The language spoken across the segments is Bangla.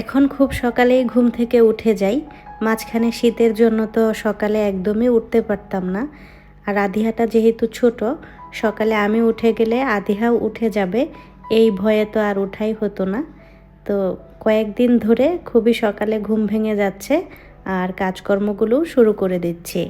এখন খুব সকালেই ঘুম থেকে উঠে যাই। মাঝখানে শীতের জন্য তো সকালে একদমই উঠতে পারতাম না। আর আধিহাটা যেহেতু ছোট, সকালে আমি উঠে গেলে আধিহাও উঠে যাবে, এই ভয়ে তো আর উঠাই হতো না। তো কয়েকদিন ধরে খুবই সকালে ঘুম ভেঙে যাচ্ছে আর কাজকর্মগুলো শুরু করে দিচ্ছি।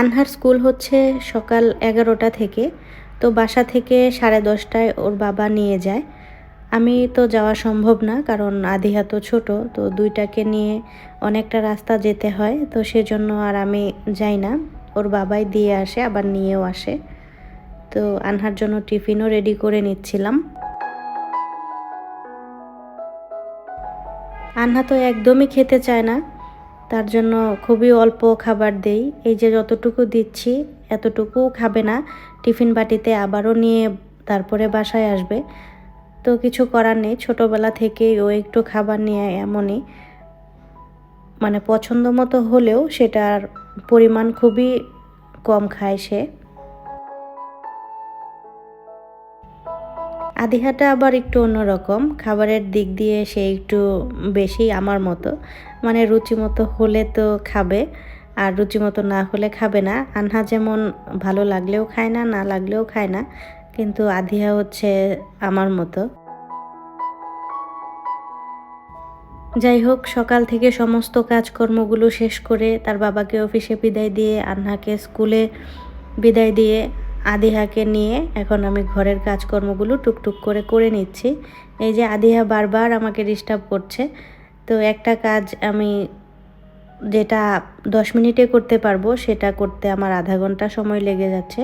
আনহার স্কুল হচ্ছে সকাল এগারোটা থেকে, তো বাসা থেকে সাড়ে দশটায় ওর বাবা নিয়ে যায়। আমি তো যাওয়া সম্ভব না, কারণ আদিহা তো ছোট, তো দুইটাকে নিয়ে অনেকটা রাস্তা যেতে হয়, তো সেজন্য আর আমি যাই না। ওর বাবাই দিয়ে আসে, আবার নিয়েও আসে। তো আনহার জন্য টিফিনও রেডি করে নিচ্ছিলাম। আনহা তো একদমই খেতে চায় না, তার জন্য খুবই অল্প খাবার দেই। এই যে যতটুকু দিচ্ছি, এতটুকুও খাবে না। টিফিন বাটিতে আবারও নিয়ে তারপরে বাসায় আসবে। তো কিছু করার নেই। ছোটোবেলা থেকেই ও একটু খাবার নিয়ে এমনই মানে পছন্দ মতো হলেও সেটার পরিমাণ খুবই কম খায় সে। আদিহাটা আবার একটু অন্যরকম। খাবারের দিক দিয়ে সে একটু বেশি আমার মতো। মানে রুচি মতো হলে তো খাবে, আর রুচি মতো না হলে খাবে না। আনহা যেমন ভালো লাগলেও খায় না না লাগলেও খায় না। কিন্তু আধিয়া হচ্ছে আমার মতো। যাই হোক, সকাল থেকে সমস্ত কাজকর্মগুলো শেষ করে তার বাবাকে অফিসে বিদায় দিয়ে, আন্নাকে স্কুলে বিদায় দিয়ে আদিহাকে নিয়ে এখন আমি ঘরের কাজকর্মগুলো টুকটুক করে করে নিচ্ছি। এই যে আদিহা বারবার আমাকে ডিস্টার্ব করছে, তো একটা কাজ আমি যেটা দশ মিনিটে করতে পারব, সেটা করতে আমার আধা ঘণ্টা সময় লেগে যাচ্ছে।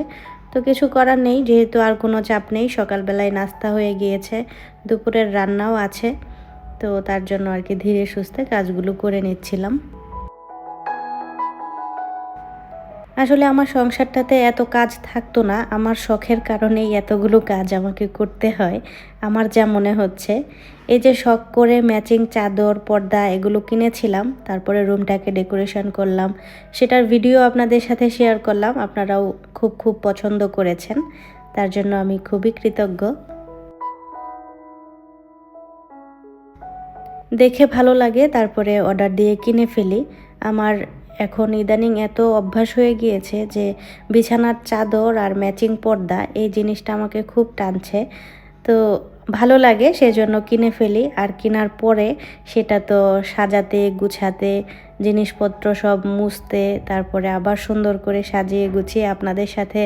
তো কিছু করার নেই, যেহেতু আর কোনো চাপ নেই। সকালবেলায় নাস্তা হয়ে গিয়েছে, দুপুরের রান্নাও আছে। তো তার জন্য আর কি ধীরে সুস্থে কাজগুলো করে নিচ্ছিলাম। আসলে আমার সংসারটাতে এত কাজ থাকতো না, আমার শখের কারণেই এতগুলো কাজ আমাকে করতে হয়, আমার যা মনে হচ্ছে। এই যে শখ করে ম্যাচিং চাদর, পর্দা এগুলো কিনেছিলাম, তারপরে রুমটাকে ডেকোরেশন করলাম, সেটার ভিডিও আপনাদের সাথে শেয়ার করলাম, আপনারাও খুব খুব পছন্দ করেছেন, তার জন্য আমি খুবই কৃতজ্ঞ। দেখে ভালো লাগে, তারপরে অর্ডার দিয়ে কিনে ফেলি, আমার এখন ইদানিং এত অভ্যাস হয়ে গিয়েছে যে বিছানার চাদর আর ম্যাচিং পর্দা, এই জিনিসটা আমাকে খুব টানছে। তো ভালো লাগে সেজন্য কিনে ফেলি, আর কেনার পরে সেটা তো সাজাতে, গুছাতে, জিনিসপত্র সব মুছতে, তারপরে আবার সুন্দর করে সাজিয়ে গুছিয়ে আপনাদের সাথে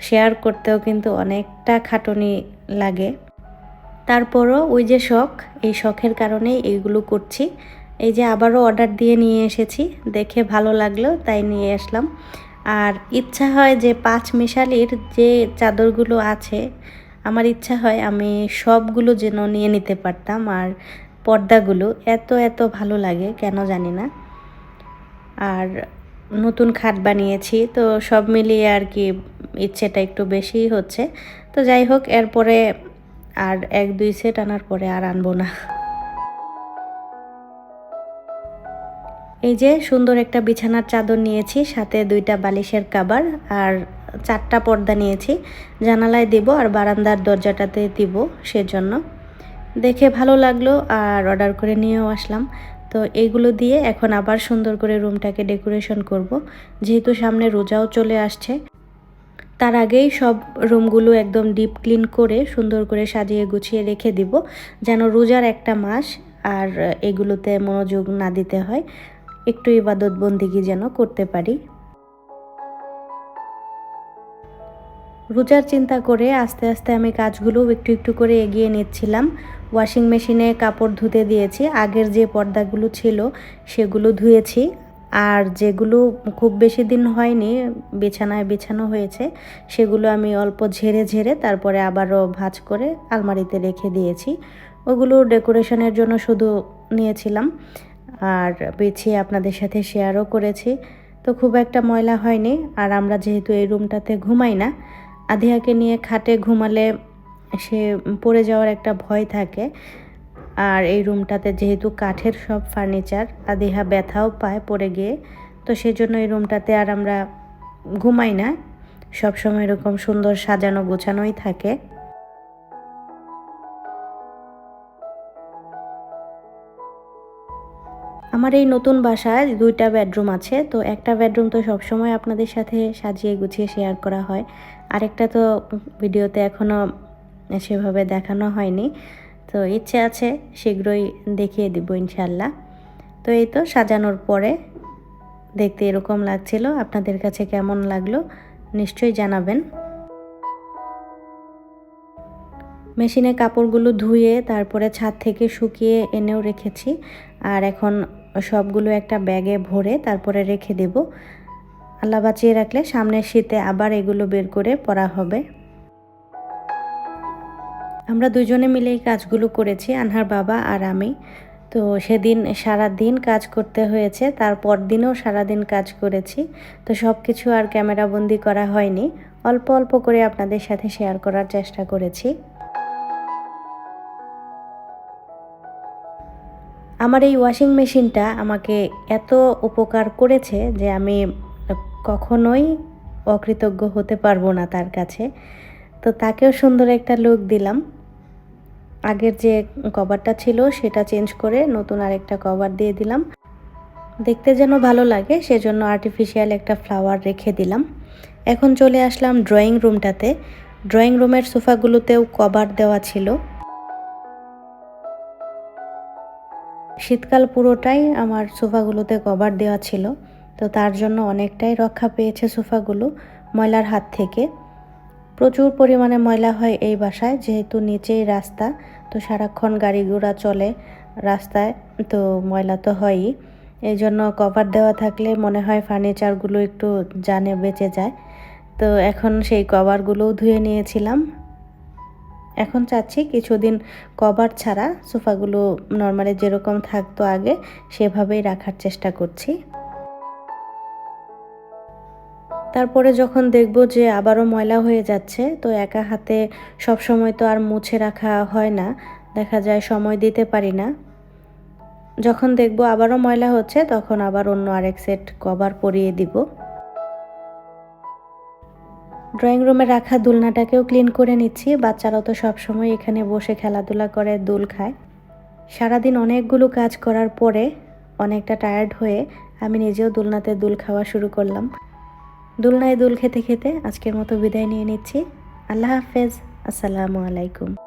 শেয়ার করতেও কিন্তু অনেকটা খাটনি লাগে। তারপরও ওই যে শখ, এই শখের কারণেই এইগুলো করছি। এই যে আবারও অর্ডার দিয়ে নিয়ে এসেছি, দেখে ভালো লাগল, তাই নিয়ে আসলাম। আর ইচ্ছা হয় যে পাঁচ মিশালির যে চাদরগুলো আছে, আমার ইচ্ছা হয় আমি সবগুলো যেন নিয়ে নিতে পারতাম, আর পর্দাগুলো এত এত ভালো লাগে, কেন জানি না। আর নতুন খাট বানিয়েছি, তো সব মিলিয়ে আর কি ইচ্ছেটা একটু বেশিই হচ্ছে। তো যাই হোক, এরপরে আর এক দুই সেট আনার পরে আর আনব না। এই যে সুন্দর একটা বিছানার চাদর নিয়েছি, সাথে দুইটা বালিশের কাবার আর চারটা পর্দা নিয়েছি। জানালায় দিব আর বারান্দার দরজাটাতে দিব সেজন্য। দেখে ভালো লাগল আর অর্ডার করে নিয়েও আসলাম। তো এইগুলো দিয়ে এখন আবার সুন্দর করে রুমটাকে ডেকোরেশন করব। যেহেতু সামনে রোজাও চলে আসছে, তার আগেই সব রুমগুলো একদম ডিপ ক্লিন করে সুন্দর করে সাজিয়ে গুছিয়ে রেখে দিব, যেন রোজার একটা মাস আর এগুলোতে মনোযোগ না দিতে হয়। একটু ইবাদত বন্দিগি যেন করতে পারি। রোজার চিন্তা করে আস্তে আস্তে আমি কাজগুলো একটু একটু করে এগিয়ে নিচ্ছিলাম। ওয়াশিং মেশিনে কাপড় ধুতে দিয়েছি। আগের যে পর্দাগুলো ছিল সেগুলো ধুয়েছি। আর যেগুলো খুব বেশি দিন হয়নি, বিছানায় বিছানো হয়েছে, সেগুলো আমি অল্প ঝেড়ে ঝেড়ে তারপরে আবারও ভাঁজ করে আলমারিতে রেখে দিয়েছি। ওগুলো ডেকোরেশনের জন্য শুধু নিয়েছিলাম। আর বিছিয়ে আপনাদের সাথে শেয়ারও করেছি। তো খুব একটা ময়লা হয়নি। আর আমরা যেহেতু এই রুমটাতে ঘুমাই না, আধিয়াকে নিয়ে খাটে ঘুমালে সে পড়ে যাওয়ার একটা ভয় থাকে। আর এই রুমটাতে যেহেতু কাঠের সব ফার্নিচার আদিহা ব্যথাও পায় পড়ে গিয়ে। তো সেই জন্য এই রুমটাতে আর আমরা ঘুমাই না। সবসময় এরকম সুন্দর সাজানো গোছানোই থাকে। আমার এই নতুন বাসায় দুইটা বেডরুম আছে, তো একটা বেডরুম তো সবসময় আপনাদের সাথে সাজিয়ে গুছিয়ে শেয়ার করা হয়, আরেকটা তো ভিডিওতে এখনও সেভাবে দেখানো হয়নি, তো ইচ্ছে আছে শীঘ্রই দেখিয়ে দিব ইনশাল্লাহ তো এই তো সাজানোর পরে দেখতে এরকম লাগছিল, আপনাদের কাছে কেমন লাগল নিশ্চয়ই জানাবেন। মেশিনে কাপড়গুলো ধুয়ে তারপরে ছাদ থেকে শুকিয়ে এনেও রেখেছি, আর এখন সবগুলো একটা ব্যাগে ভরে তারপরে রেখে দেব। আল্লাহ বাঁচিয়ে রাখলে সামনের শীতে আবার এগুলো বের করে পরা হবে। আমরা দুজনে মিলে এই কাজগুলো করেছি, আনহার বাবা আর আমি। তো সেদিন সারা দিন কাজ করতে হয়েছে, তারপর দিনও সারা দিন কাজ করেছি। তো সব কিছু আর ক্যামেরাবন্দি করা হয়নি। অল্প অল্প করে আপনাদের সাথে শেয়ার করার চেষ্টা করেছি। আমার এই ওয়াশিং মেশিনটা আমাকে এত উপকার করেছে যে আমি কখনোই অকৃতজ্ঞ হতে পারব না তার কাছে। তো তাকেও সুন্দর একটা লুক দিলাম। আগের যে কভারটা ছিল সেটা চেঞ্জ করে নতুন আরেকটা কভার দিয়ে দিলাম। দেখতে যেন ভালো লাগে, সেজন্য আর্টিফিশিয়াল একটা ফ্লাওয়ার রেখে দিলাম। এখন চলে আসলাম ড্রয়িং রুমটাতে ড্রয়িং রুমের সোফাগুলোতেও কভার দেওয়া ছিল। শীতকাল পুরোটাই আমার সোফাগুলোতে কভার দেওয়া ছিল। তো তার জন্য অনেকটাই রক্ষা পেয়েছে সোফাগুলো ময়লার হাত থেকে। প্রচুর পরিমাণে ময়লা হয় এই বাসায়, যেহেতু নিচেই রাস্তা, তো সারাক্ষণ গাড়ি ঘোড়া চলে রাস্তায়, তো ময়লা তো হয়ই। এই জন্য কভার দেওয়া থাকলে মনে হয় ফার্নিচারগুলো একটু জানে বেঁচে যায়। তো এখন সেই কভারগুলোও ধুয়ে নিয়েছিলাম। এখন চাচ্ছি কিছুদিন কভার ছাড়া সোফাগুলো নর্মালি যেরকম থাকতো আগে, সেভাবেই রাখার চেষ্টা করছি। তারপরে যখন দেখব যে আবারও ময়লা হয়ে যাচ্ছে, তো একা হাতে সব সময় তো আর মুছে রাখা হয় না, দেখা যায় সময় দিতে পারি না। যখন দেখব আবারও ময়লা হচ্ছে, তখন আবার অন্য আরেক সেট কভার পরিয়ে দিব। ড্রয়িং রুমে রাখা দোলনাটাকেও ক্লিন করে নিচ্ছি। বাচ্চারা তো সবসময় এখানে বসে খেলাধুলা করে, দোল খায়। সারাদিন অনেকগুলো কাজ করার পরে অনেকটা টায়ার্ড হয়ে আমি নিজেও দোলনাতে দুল খাওয়া শুরু করলাম। দোলনায় দুল খেতে খেতে আজকের মতো বিদায় নিয়ে নিচ্ছি। আল্লাহ হাফেজ। আসসালামু আলাইকুম।